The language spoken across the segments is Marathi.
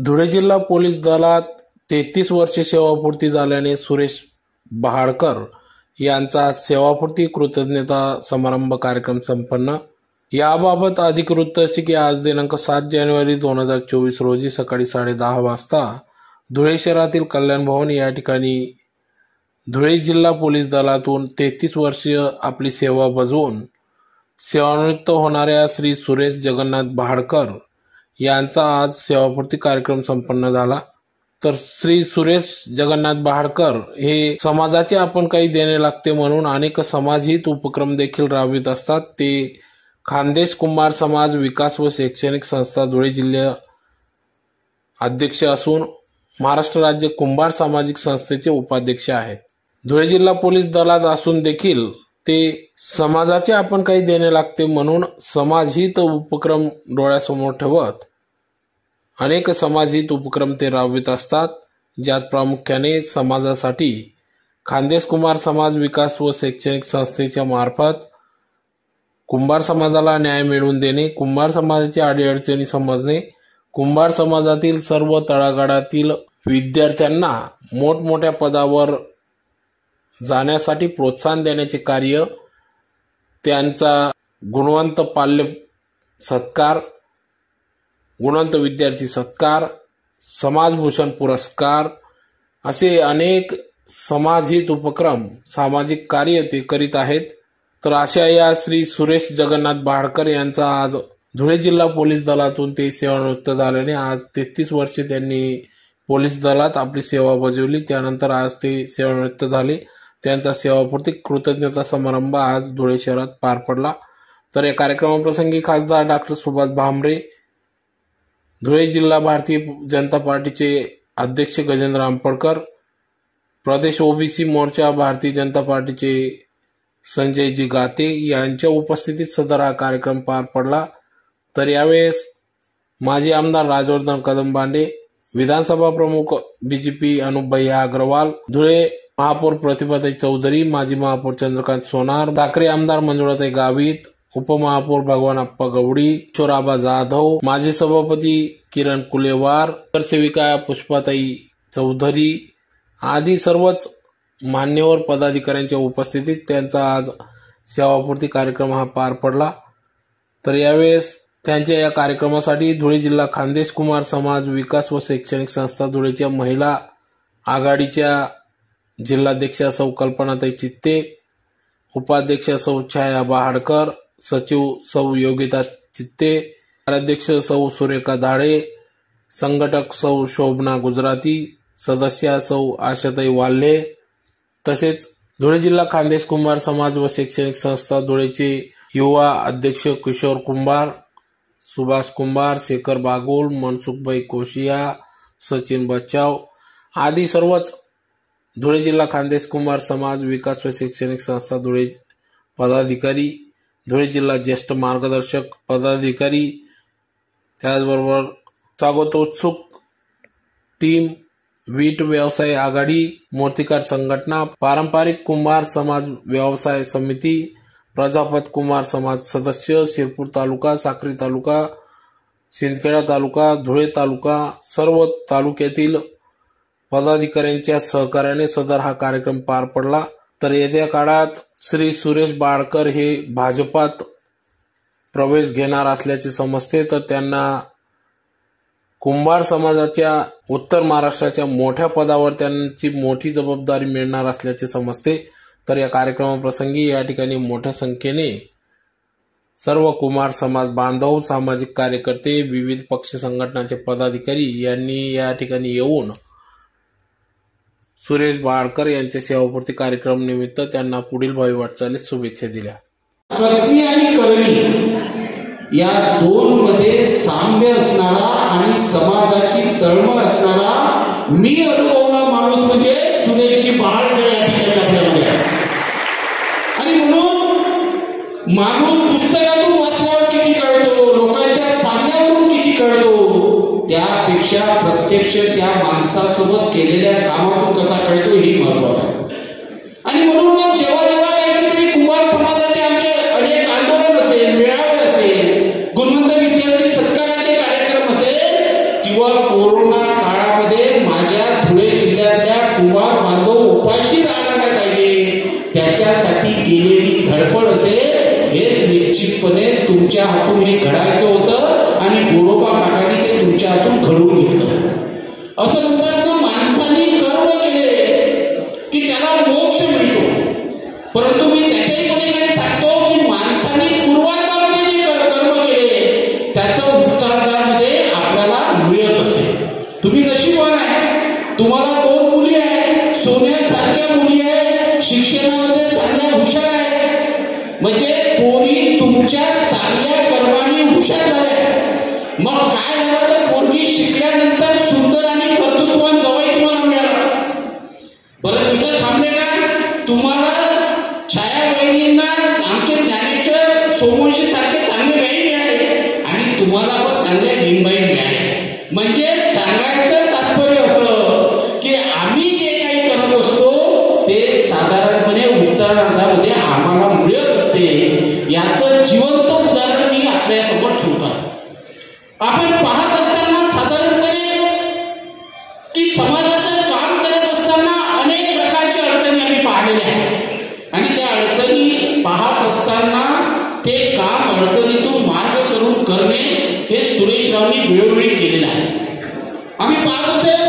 धुळे जिल्हा पोलीस दलात तेहतीस वर्षे सेवापूर्ती झाल्याने सुरेश बहाडकर यांचा सेवापूर्ती कृतज्ञता समारंभ कार्यक्रम संपन्न. याबाबत अधिक वृत्त असे की आज दिनांक सात जानेवारी दोन हजार चोवीस रोजी सकाळी साडे दहा वाजता धुळे शहरातील कल्याण भवन या ठिकाणी धुळे जिल्हा पोलीस दलातून तेहतीस वर्षीय आपली सेवा बजवून सेवानिवृत्त होणाऱ्या श्री सुरेश जगन्नाथ बहाडकर यांचा आज सेवापूर्ती कार्यक्रम संपन्न झाला. तर श्री सुरेश जगन्नाथ बहाडकर हे समाजाचे आपण काही देणे लागते म्हणून अनेक समाजहित उपक्रम देखील राबवित असतात. ते खानदेश कुंभार समाज विकास व शैक्षणिक संस्था धुळे जिल्हा अध्यक्ष असून महाराष्ट्र राज्य कुंभार सामाजिक संस्थेचे उपाध्यक्ष आहेत. धुळे जिल्हा पोलीस दलात असून देखील ते समाजाचे आपण काही देणे लागते म्हणून समाजहित उपक्रम डोळ्यासमोर ठेवत अनेक समाजहित उपक्रम ते राबवित असतात ज्यात प्रामुख्याने समाजासाठी खानदेश कुमार समाज विकास व शैक्षणिक संस्थेच्या मार्फत कुंभार समाजाला न्याय मिळवून देणे कुंभार समाजाच्या अडीअडचणी समजणे कुंभार समाजातील सर्व तळागाळातील विद्यार्थ्यांना मोठमोठ्या पदावर जाण्यासाठी प्रोत्साहन देण्याचे कार्य त्यांचा गुणवंत पाल्य सत्कार गुणवंत विद्यार्थी सत्कार समाजभूषण पुरस्कार असे अनेक समाजहित उपक्रम सामाजिक कार्य ते करीत आहेत. तर अशा या श्री सुरेश जगन्नाथ भाडकर यांचा आज धुळे जिल्हा पोलीस दलातून ते सेवानिवृत्त झाल्याने आज तेहतीस वर्षे त्यांनी पोलीस दलात आपली सेवा बजावली. त्यानंतर आज ते सेवानिवृत्त झाले. त्यांचा सेवापूर्ती कृतज्ञता समारंभ आज धुळे शहरात पार पडला. तर या कार्यक्रमाप्रसंगी खासदार डॉक्टर सुभाष भामरे धुळे जिल्हा भारतीय जनता पार्टीचे अध्यक्ष गजेंद्र आंबडकर प्रदेश ओबीसी मोर्चा भारतीय जनता पार्टीचे संजयजी गाते यांच्या उपस्थितीत सदर हा कार्यक्रम पार पडला. तर यावेळेस माजी आमदार राजवर्धन कदमबांडे विधानसभा प्रमुख बीजेपी अनुपभैया अग्रवाल धुळे महापौर प्रतिभाताई चौधरी माजी महापौर चंद्रकांत सोनार ठाकरे आमदार मंजुळाताई गावित उपमहापौर भगवान अप्पा गवडी चोराबा जाधव माजी सभापती किरण कुलेवार नगरसेविका पुष्पाताई चौधरी आदी सर्वच मान्यवर पदाधिकाऱ्यांच्या उपस्थितीत त्यांचा आज सेवापूर्ती कार्यक्रम हा पार पडला. तर यावेळेस त्यांच्या या कार्यक्रमासाठी धुळे जिल्हा खानदेश कुमार समाज विकास व शैक्षणिक संस्था धुळेच्या महिला आघाडीच्या जिल्हाध्यक्षा सौ कल्पनाताई चित्ते उपाध्यक्ष सौ छाया बहाडकर सचिव सौ योगिता चित्ते कार्याध्यक्ष सौ सुरेखा धाडे संघटक सौ शोभना गुजराती सदस्या सौ आशाताई वाल्हे तसेच धुळे जिल्हा खानदेश कुंभार समाज व शैक्षणिक संस्था धुळेचे युवा अध्यक्ष किशोर कुंभार सुभाष कुंभार शेखर बागुल मनसुखभाई कोशिया सचिन बचाव आदी सर्वच धुळे जिल्हा खानदेश कुंभार समाज विकास व शैक्षणिक संस्था धुळे पदाधिकारी धुळे जिल्हा ज्येष्ठ मार्गदर्शक पदाधिकारी त्याचबरोबर स्वागतोत्सुक टीम वीट व्यवसाय आघाडी मूर्तिकार संघटना पारंपरिक कुंभार समाज व्यवसाय समिती प्रजापत कुमार समाज सदस्य शिरपूर तालुका साक्री तालुका सिंदखेडा तालुका धुळे तालुका सर्व तालुक्यातील पदाधिकाऱ्यांच्या सहकार्याने सदर हा कार्यक्रम पार पडला. तर येत्या काळात श्री सुरेश बाळकर हे भाजपात प्रवेश घेणार असल्याचे समजते तर त्यांना कुंभार समाजाच्या उत्तर महाराष्ट्राच्या मोठ्या पदावर त्यांची मोठी जबाबदारी मिळणार असल्याचे समजते. तर या कार्यक्रमाप्रसंगी या ठिकाणी मोठ्या संख्येने सर्व कुमार समाज बांधव सामाजिक कार्यकर्ते विविध पक्ष संघटनाचे पदाधिकारी यांनी या ठिकाणी येऊन सुरेश बाळकर यांच्या सेवापूर्ती कार्यक्रम निमित्त त्यांना पुढील भावी वाटचालीस शुभेच्छा दिल्या. कथनी आणि करणी या दोन मध्ये साम्य असणारा आणि समाजाची तळमळ असणारा मी अनुभवला माणूस म्हणजे सुरेशची बाळकर या ठिकाणी आपल्यामध्ये आणि म्हणून माणूस पुस्तकातून वाचल्यावर त्यापेक्षा प्रत्यक्ष त्या माणसासोबत केलेल्या कामातून कसा कळतो ही महत्वाचं आहे. आणि म्हणून मग जेव्हा जेव्हा काहीतरी कुमार समाजाचे आमचे अनेक आंदोलन असेल मेळावे असेल गुणवंत विद्यार्थी सत्काराचे कार्यक्रम असेल किंवा कोरोना काळामध्ये माझ्या धुळे जिल्ह्यातल्या कुमार बांधव उपाशी राहणार पाहिजे त्याच्यासाठी केलेली धडपड असेल हेच निश्चितपणे तुमच्या हातून हे घडायचं होतं आणि त्यांच्या हातून घडवून घेतलं. असं म्हणतात ना माणसाने कर्म केले की त्याला मोक्ष मिळतो. परंतु मी त्याच्याही पलीकडे सांगतो की माणसाने पूर्वांमध्ये जे कर्म केले त्याचं उत्तरार्धामध्ये आपल्याला मिळत असते. तुम्ही नशीबवान आहे. तुम्हाला दोन मुली आहे सोन्यासारख्या मुली आहे शिक्षणामध्ये चांगल्या हुशार आहे म्हणजे पोरी तुमच्या चांगल्या कर्माने हुशार झाल्या. मग काय आपण पाहत असताना साधारणपणे की समाजाचं काम करत असताना अनेक प्रकारच्या अडचणी आम्ही पाहिलेल्या आहेत. आणि त्या अडचणी पाहत असताना ते काम अडचणीतून मार्ग करून करणे हे सुरेश रावनी वेळोवेळी केलेलं आहे. आम्ही पाहत असेल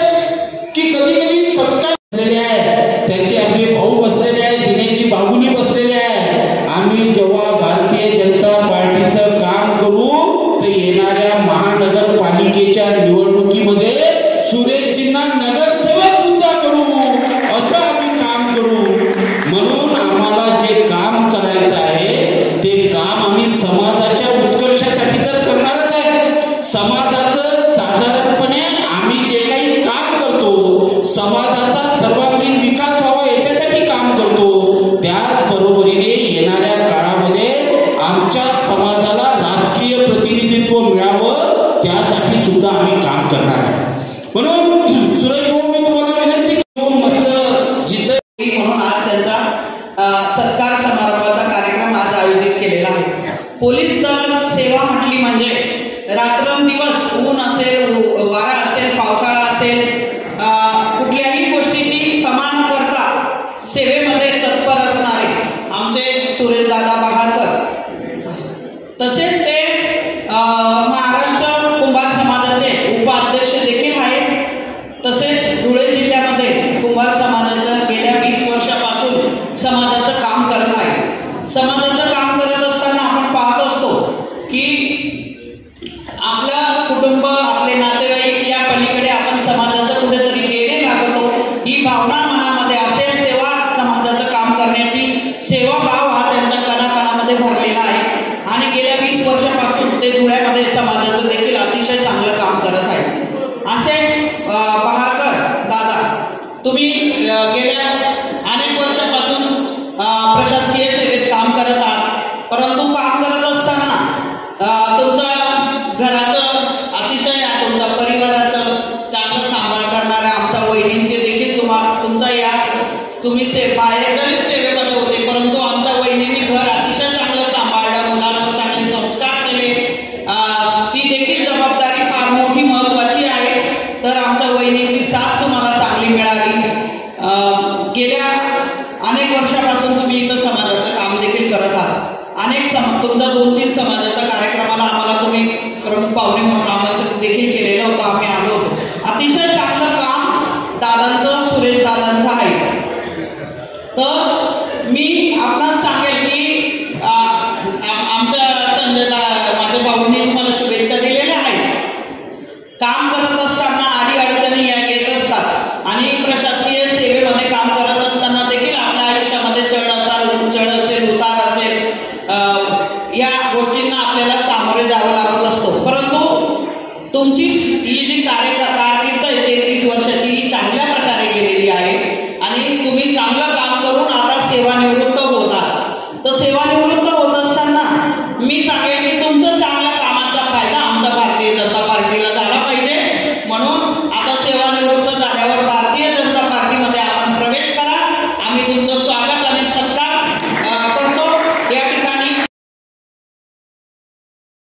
आमच्या समाजाला राजकीय प्रतिनिधित्व मिळावं त्यासाठी सुद्धा आम्ही काम करणार आहे म्हणून सुरेश